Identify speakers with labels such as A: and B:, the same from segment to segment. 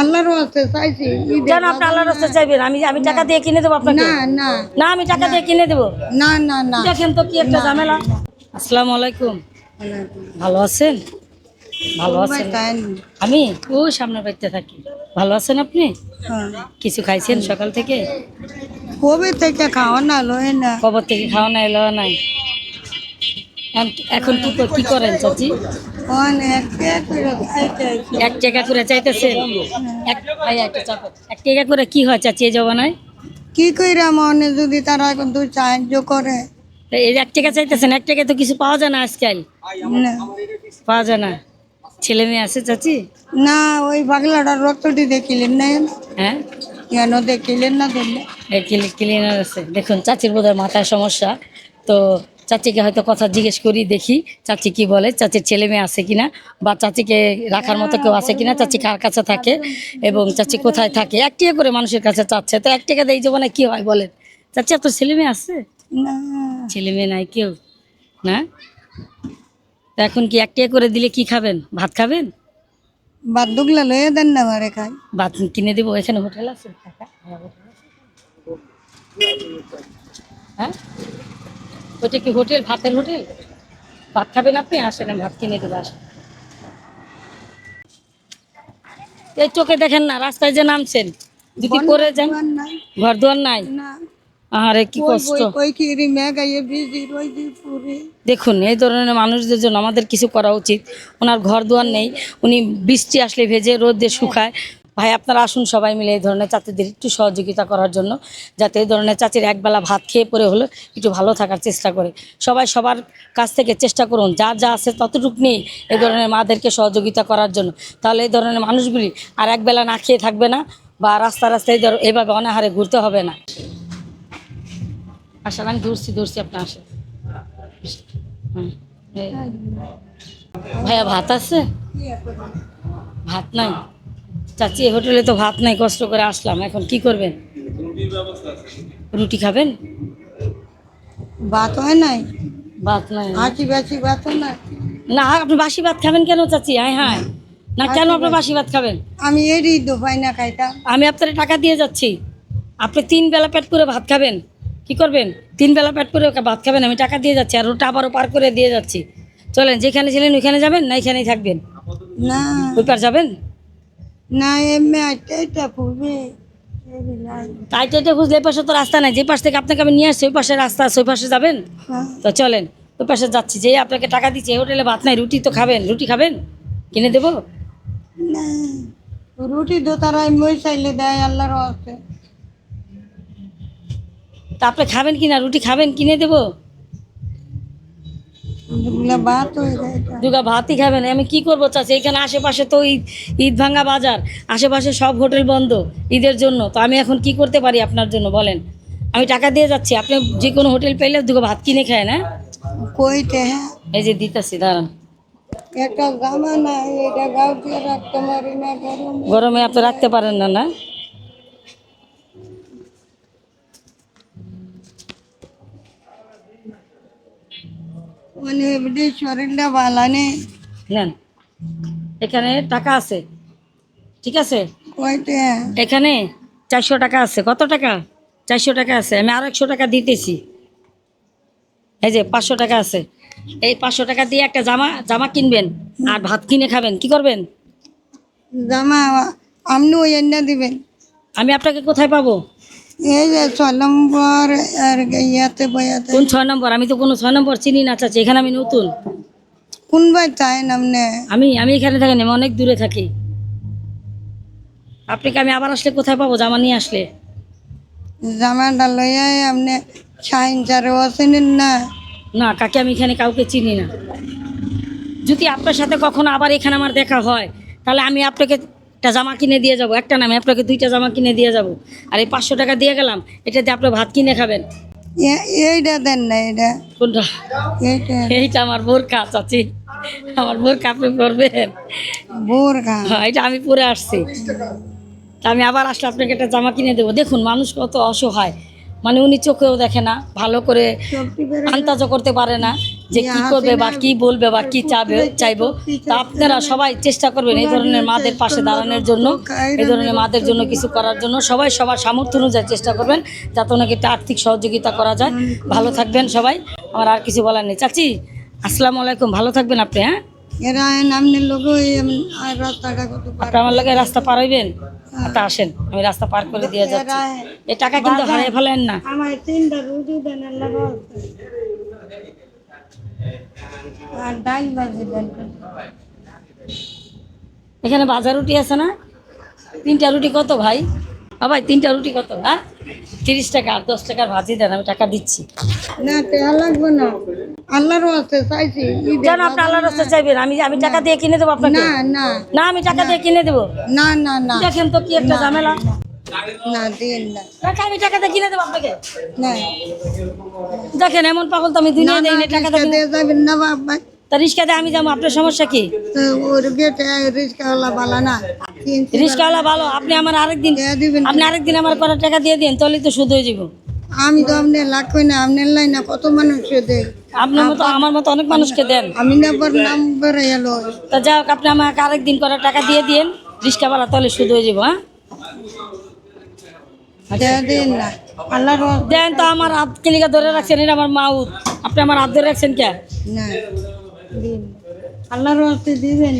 A: আল্লাহর হস্তে চাইছি।
B: কেন আপনি আল্লাহর রাস্তা চাইবেন আমি আমি টাকা দিয়ে কিনে দেবো আপনাকে?
A: না না।
B: না আমি টাকা দিয়ে কিনে দেবো?
A: না না না।
B: দেখেন তো কি একটা ঝামেলা। আসসালামু আলাইকুম। ভালো আছেন? ভালো আছেন? আমি? ওই সামনের বাড়িতে থাকি। ভালো আছেন আপনি?
A: হ্যাঁ।
B: কিছু খাইছেন সকাল থেকে?
A: কবে থেকে খাওয়া না লয় না।
B: কবর থেকে খাওয়া নাই লওয়া নাই? এখন- কি কর- কি করেন চাচি। এক টাকা করে চাইতেছেন? এক ভাই একটা চাপো। এক টাকা করে কি হয় চাচি এই জমানায়?
A: কি কইরা মনে যদি তারা এখন কিন্তু সাহায্য করে?
B: এই এক টাকা চাইতেছেন এক টাকা তো কিছু পাওয়া যায় না আজকাল। পাওয়া যায় না। ছেলে মেয়ে আছে চাচি?
A: না ওই পাগলাটার রক্তটি দেখিলেন না
B: হ্যাঁ?
A: কেন দেখিলেন না ধরলে?
B: ক্লিনার আছে। দেখুন চাচির বোধহয় মাথায় সমস্যা। তো চাচিকে হয়তো কথা জিজ্ঞেস করি দেখি চাচি কি বলে চাচির ছেলে মেয়ে আছে কিনা বা চাচিকে রাখার মতো কেউ আছে কিনা চাচি কার কাছে থাকে এবং চাচি কোথায় থাকে এক টাকা করে মানুষের কাছে চাচ্ছে তো এক টাকা দিয়ে জীবনে কি হয় বলেন? চাচি আপনার ছেলে মেয়ে আছে?
A: না।
B: ছেলে মেয়ে নাই কেউ? না? তো এখন কি এক টাকা করে দিলে কি খাবেন? ভাত খাবেন?
A: বাদ দুগলা লয়ে দেন না মারে খাই।
B: ভাত কিনে দেবো এখানে হোটেল আছে। হ্যাঁ? ওইটা কি হোটেল? ভাতের হোটেল? ভাত খাবেন আপনি? আসেন আমি ভাত কিনে দেবো আসেন। এই চোখে দেখেন না রাস্তায় যে নামছেন যদি পরে যান। ঘর দুয়ার নাই? আরে কি কষ্ট।
A: কিরি
B: দেখুন এই ধরনের মানুষদের জন্য আমাদের কিছু করা উচিত। ওনার ঘর দুয়ার নেই উনি বৃষ্টি আসলে ভেজে রোদ দিয়ে শুকায়। ভাই আপনারা আসুন সবাই মিলে এই ধরনের চাচিদের একটু সহযোগিতা করার জন্য যাতে এই ধরনের চাচির একবেলা ভাত খেয়ে পরে হলে একটু ভালো থাকার চেষ্টা করে। সবাই সবার কাছ থেকে চেষ্টা করুন যার যা আছে ততটুক নেই এই ধরনের মাদেরকে সহযোগিতা করার জন্য। তাহলে এই ধরনের মানুষগুলি আর একবেলা না খেয়ে থাকবে না বা রাস্তা রাস্তায় এভাবে অনাহারে ঘুরতে হবে না। আসেন আমি ধরছি ধরছি আপনি আসেন। হুম, এই। ভাইয়া ভাত আছে? ভাত নাই? চাচি এই হোটেলে তো ভাত নাই কষ্ট করে আসলাম। এখন কি করবেন? রুটি খাবেন?
A: ভাত হয় নাই?
B: ভাত নাই।
A: হাঁচি বাঁচি ভাত হয় না
B: না আপনি বাসি ভাত খাবেন কেন চাচি? হ্যাঁ হ্যাঁ। না কেন আপনি বাসি ভাত খাবেন?
A: আমি এরই দোপাই না খাইতাম।
B: আমি আপনার টাকা দিয়ে যাচ্ছি। আপনি তিন বেলা পেট করে ভাত খাবেন? কি করবেন? তিন বেলা পেট করে ভাত খাবেন আমি টাকা দিয়ে যাচ্ছি আর ওটা আবারও পার করে দিয়ে যাচ্ছি। চলেন যেখানে ছিলেন ওইখানে যাবেন না এখানেই থাকবেন?
A: না।
B: ওই পার যাবেন?
A: না এমনি এটা পুবে
B: তাই তো এটা খুঁজলে এই পাশে তো রাস্তা নাই যে পাশ থেকে আপনাকে আমি নিয়ে আসছি ওই পাশে রাস্তা আছে ওই পাশে যাবেন? তো চলেন ওই পাশে যাচ্ছি যে আপনাকে টাকা দিচ্ছি হোটেলে ভাত নাই রুটি তো খাবেন রুটি খাবেন? কিনে দেবো?
A: না রুটি দো তারা মই চাইলে দেয় আল্লাহর হস্তে
B: তা আপনি খাবেন কি না রুটি খাবেন কিনে দেবো
A: দুগুলা ভাত হয়ে যায় এটা।
B: দুগা ভাতই খাবেন। আমি কি করব চাচি? এখানে আশেপাশে তো ঈদ ঈদ ভাঙ্গা বাজার। আশেপাশে সব হোটেল বন্ধ ঈদের জন্য। তো আমি এখন কি করতে পারি আপনার জন্য? বলেন। আমি টাকা দিয়ে যাচ্ছি। আপনি যে কোনো হোটেল পেলে দুগা ভাত কিনে খায় না?
A: কইতে হ্যাঁ।
B: এই যে দিতেছি দাঁড়ান।
A: একটা গামা না এটা গাও দিয়ে রাখতে পারি না গরমে
B: আপনি রাখতে পারেন না না?
A: মানে এমনি শরীরটা ভালো নেই
B: নেন এখানে টাকা আছে ঠিক আছে?
A: কইতে
B: এখানে চারশো টাকা আছে কত টাকা? চারশো টাকা আছে আমি আর একশো টাকা দিতেছি। এই যে পাঁচশো টাকা আছে এই পাঁচশো টাকা দিয়ে একটা জামা জামা কিনবেন আর ভাত কিনে খাবেন কি করবেন?
A: জামা আপনি ওই দিবেন।
B: আমি আপনাকে কোথায় পাবো?
A: এই যে ছ নম্বর আর ইয়াতে বয়াতে।
B: কোন ছয় নম্বর? আমি তো কোনো ছয় নম্বর চিনি না চাচ্ছি এখানে আমি নতুন।
A: কোন ভাই চাই নামনে
B: আমি আমি এখানে থাকি না আমি অনেক দূরে থাকি। আপনাকে আমি আবার আসলে কোথায় পাবো? জামা নিয়ে আসলে।
A: জামাটা লইয়া আপনি সাইন চারে অচেনেন না?
B: না কাকে আমি এখানে কাউকে চিনি না। যদি আপনার সাথে কখনো আবার এখানে আমার দেখা হয় তাহলে আমি আপনাকে একটা জামা কিনে দিয়ে যাব একটা নামে আপনাকে দুইটা জামা কিনে দিয়ে যাব। আর এই পাঁচশো টাকা দিয়ে গেলাম এটা দিয়ে আপনি ভাত কিনে খাবেন।
A: এইটা দেন না এটা
B: কোনটা?
A: এইটা।
B: আমার বোরকা চাচি। আমার বোরকা আপনি করবেন
A: বোর খা
B: হ্যাঁ এটা আমি পরে আসছি। তা আমি আবার আসলে আপনাকে একটা জামা কিনে দেবো। দেখুন মানুষ কত অসহায়। মানে উনি চোখেও দেখে না ভালো করে আন্তাজও করতে পারে না। যে কি করবে বা কি বলবে বা কি চাবে চাইব তা আপনারা সবাই চেষ্টা করবেন এই ধরনের মাদের পাশে দাঁড়ানোর জন্য এই ধরনের মাদের জন্য কিছু করার জন্য সবাই সবার সামর্থ্য অনুযায়ী চেষ্টা করবেন যাতে ওনাকে একটা আর্থিক সহযোগিতা করা যায়। ভালো থাকবেন সবাই আমার আর কিছু বলার নেই। চাচি আসসালামু আলাইকুম ভালো থাকবেন আপনি হ্যাঁ?
A: এরা নামনের লোক রাস্তাটা
B: আপনি আমার রাস্তা পার হইবেন? আচ্ছা আসেন আমি রাস্তা পার করে দিয়ে যাচ্ছি। এই টাকা কিন্তু হারিয়ে ফেলেন না।
A: আমার তিনটা রুটি দেন আল্লাহ বলতে। আর ডাল
B: এখানে ভাজা রুটি আছে না? তিনটা রুটি কত ভাই? ভাই তিনটা রুটি কত? হ্যাঁ? তিরিশ টাকা আর দশ টাকার ভাজি দেন আমি টাকা দিচ্ছি।
A: না টেহা লাগবে না। আল্লাহর আছে চাইছি ঈদে
B: আপনি আল্লাহর রাস্তা চাইবেন আমি আমি টাকা দিয়ে কিনে দেবো আপনাকে?
A: না না।
B: না আমি টাকা দিয়ে কিনে দেবো?
A: না না না।
B: দেখেন তো কি একটা ঝামেলা।
A: না দিন না।
B: আমি টাকা দিয়ে কিনে দেবো আপনাকে?
A: না।
B: দেখেন এমন পাগল তো আমি
A: না
B: দুনিয়া দেই না টাকা দিয়ে
A: যাবেন না বাবা
B: তা রিক্সা দিয়ে আমি যাব আপনার সমস্যা কি?
A: ওর রিক্সাওয়ালা না।
B: রিক্সাওয়ালা ভালো আপনি আমার আরেকদিন
A: দিবেন
B: আপনি আরেকদিন আমার কটা টাকা দিয়ে দিন তাহলে তো শুধু হয়ে যাব।
A: আমি তো আপনার লাগবে না আপনার লাই না কত মানুষ দেয়
B: আপনার মতো আমার মতো অনেক মানুষকে দেন।
A: আমি না পর এলো।
B: তা যাই হোক আপনি আমাকে আরেকদিন করে টাকা দিয়ে দিন রিক্সা ভাড়া তাহলে শুধু হয়ে যাব হ্যাঁ?
A: দিন না
B: দেন তো আমার হাত কিলিকা ধরে রাখছেন এটা আমার মাউত আপনি আমার হাত ধরে রাখছেন কে?
A: না আল্লাহর দিবেন।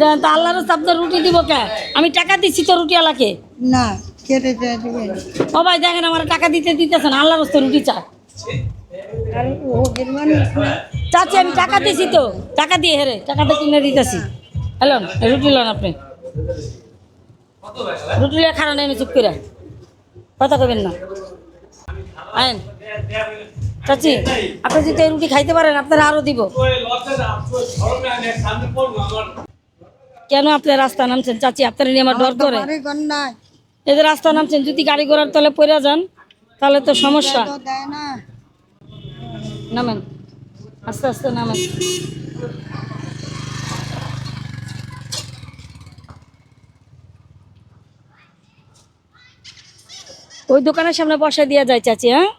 B: দেন তো আল্লাহর রাস্তায় আপনার রুটি দিব কে? আমি টাকা দিচ্ছি তো রুটি আলাকে
A: না কেটে দিবেন।
B: ও ভাই দেখেন আমার টাকা দিতে দিতেছেন আল্লাহর রুটি চা চাচ্ছি আমি টাকা দিছি তো। টাকা দিয়ে হেরে টাকাটা কিনে দিতেছি। হ্যালো রুটি লন আপনি। রুটি খারাপ নেই চুপ করে। কথা কবেন না। আইন চাচি আপনি যদি রুটি খাইতে পারেন আপনারা আরও দিব। কেন আপনি রাস্তা নামছেন চাচি? আপনার নিয়ে আমার ডর করে যে রাস্তা নামছেন যদি গাড়ি ঘোড়ার তলে পড়ে যান তাহলে তো সমস্যা। নামেন আস্তে আস্তে নামেন। ওই দোকানের সামনে বসা দিয়া যায় চাচি হ্যাঁ?